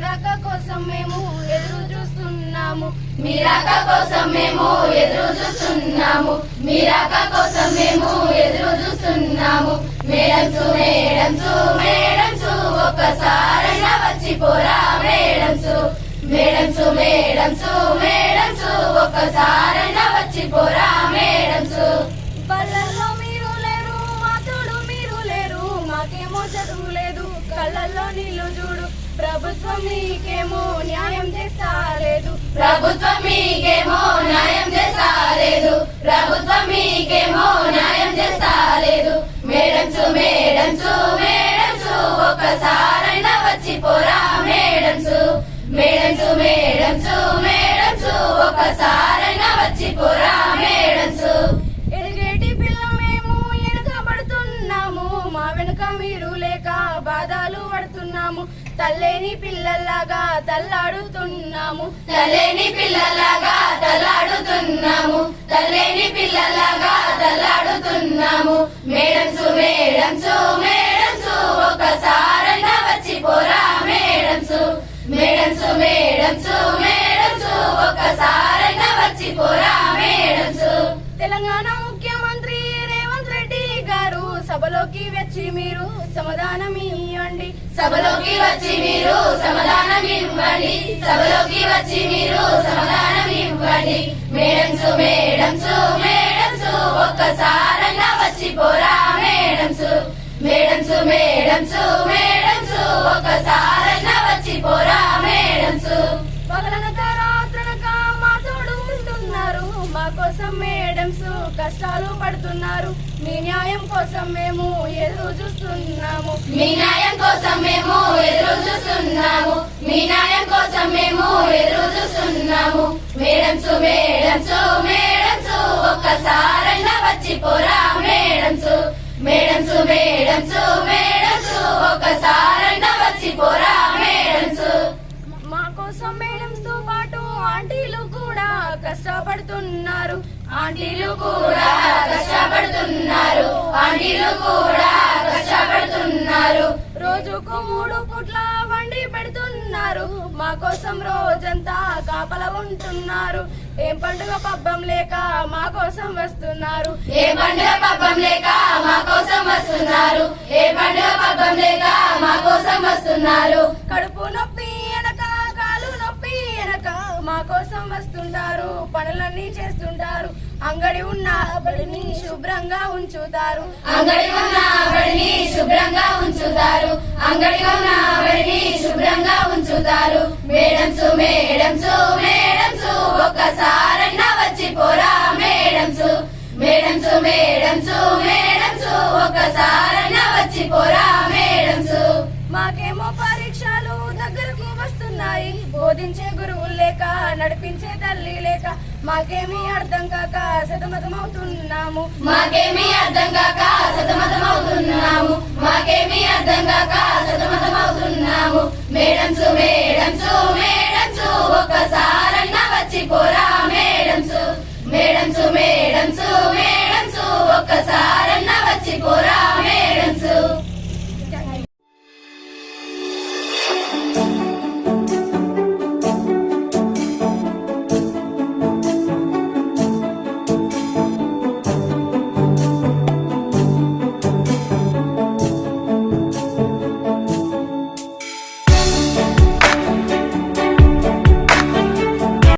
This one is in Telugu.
మీరాక కోసం మేము ఎదురు చూస్తున్నాము. మీరాక కోసం మేము ఎదురు చూస్తున్నాము. మీరాక కోసం మేము ఎదురు చూస్తున్నాము. మేడమ్స్ మేడమ్స్ మేడమ్స్ ఒక్కసారైనా వచ్చి పోరా మేడమ్స్ మేడమ్స్ మేడమ్స్ మేడమ్స్ ఒక్కసారైనా వచ్చి పోరా మేడమ్స్ బళ్ళల్లో మీరు లేరు మా తోడు మీరు లేరు మాకేమో చదువు లేదు కళ్ళల్లో నీళ్ళు చూడు. ప్రభుత్వం మీకేమో న్యాయం చేస్తాలేదు. ప్రభుత్వం మీకేమో న్యాయం చేస్తాలేదు. ప్రభుత్వం మీకేమో న్యాయం చేస్తాలేదు. మేడమ్స్ మేడమ్స్ మేడమ్స్ ఒకసారైనా వచ్చి పోరా మేడమ్స్ మేడమ్స్ మేడమ్స్ మేడమ్స్ ఒకసారైనా వచ్చి పోరా తల్లేని పిల్లల్లాగా తల్లాడుతున్నాము. తల్లేని పిల్లలాగా తల్లాడుతున్నాము. తల్లేని పిల్లలాగా తల్లాడుతున్నాము. మేడమ్స్ మేడమ్స్ మేడమ్స్ ఒక్కసారైనా వచ్చి పోరా మేడమ్స్ మేడమ్స్ మేడమ్స్ మేడమ్స్ ఒక్కసారైనా వచ్చి పోరా మేడమ్స్ తెలంగాణ సభలోకి వచ్చి మీరు సమాధానం ఇవ్వండి. సభలోకి వచ్చి మీరు సమాధానం ఇవ్వండి. సభలోకి వచ్చి మీరు సమాధానం ఇవ్వండి. మేడమ్స్ మేడమ్స్ మేడమ్స్ ఒక్కసారంగా వచ్చి పోరా మేడమ్స్ మేడమ్స్ మేడమ్స్ మేడమ్స్ ఒక్కసారంగా వచ్చి పోరా మేడమ్స్ మా కోసం మేడమ్స్ కష్టాలు పడుతున్నారు. మీ న్యాయం కోసం మేము ఎదురు చూస్తున్నాము. మీ న్యాయం కోసం మేము ఎదురు చూస్తున్నాము. మీ న్యాయం కోసం మేము ఎదురు చూస్తున్నాము. మేడమ్స్ మేడమ్స్ మేడమ్స్ ఒక్కసారైనా వచ్చి పోరా మేడమ్స్ మేడమ్స్ మేడమ్స్ మేడమ్స్ ఒక్కసారైనా వచ్చి పోరా మేడమ్స్ మా కోసం మేడమ్స్ ఆంటీలు కూడా కష్టపడుతున్నారు. ఆంటీలు కూడా కష్టపడుతున్నారు. ఆంటీలు కూడా కష్టపడుతున్నారు. రోజుకు మూడు పుట్ల వండి పెడుతున్నారు. మా కోసం రోజంతా కాపల ఉంటున్నారు. ఏం పండుగ పబ్బం లేక మా కోసం వస్తున్నారు. ఏ పండుగ పబ్బం లేక మా కోసం వస్తున్నారు. ఏ పండుగ పబ్బం లేక మా కోసం వస్తున్నారు. కడుపు కోసం వస్తుంటారు పనులన్నీ చేస్తుంటారు. అంగడి ఉన్న బడిని శుభ్రంగా ఉంచుతారు. అంగడి ఉన్న బడిని శుభ్రంగా ఉంచుతారు. అంగడి ఉన్న బడిని శుభ్రంగా ఉంచుతారు. మేడమ్స్ మేడమ్స్ మేడమ్స్ ఒక్కసారైనా వచ్చి పోరా మేడమ్స్ మేడమ్స్ మేడమ్స్ మేడమ్స్ ఒక్కసారైనా వచ్చి పోరా మేడమ్స్ పరీక్షలు దగ్గరకు వస్తున్నాయి. బోధించే గురువులు లేక నడిపించే తల్లి లేక మాకేమీ అర్థం కాక సతమతమవుతున్నాము. మాకేమీ అర్థం కాక సతమతమవుతున్నాము. మాకేమీ అర్థం కాక సతమతమవుతున్నాము. మేడమ్స్ మేడమ్స్ మేడమ్స్ ఒక్కసారన్నా వచ్చి పోరా మేడమ్స్ మేడమ్స్ మేడమ్స్ మేడమ్స్ ఒక్కసారి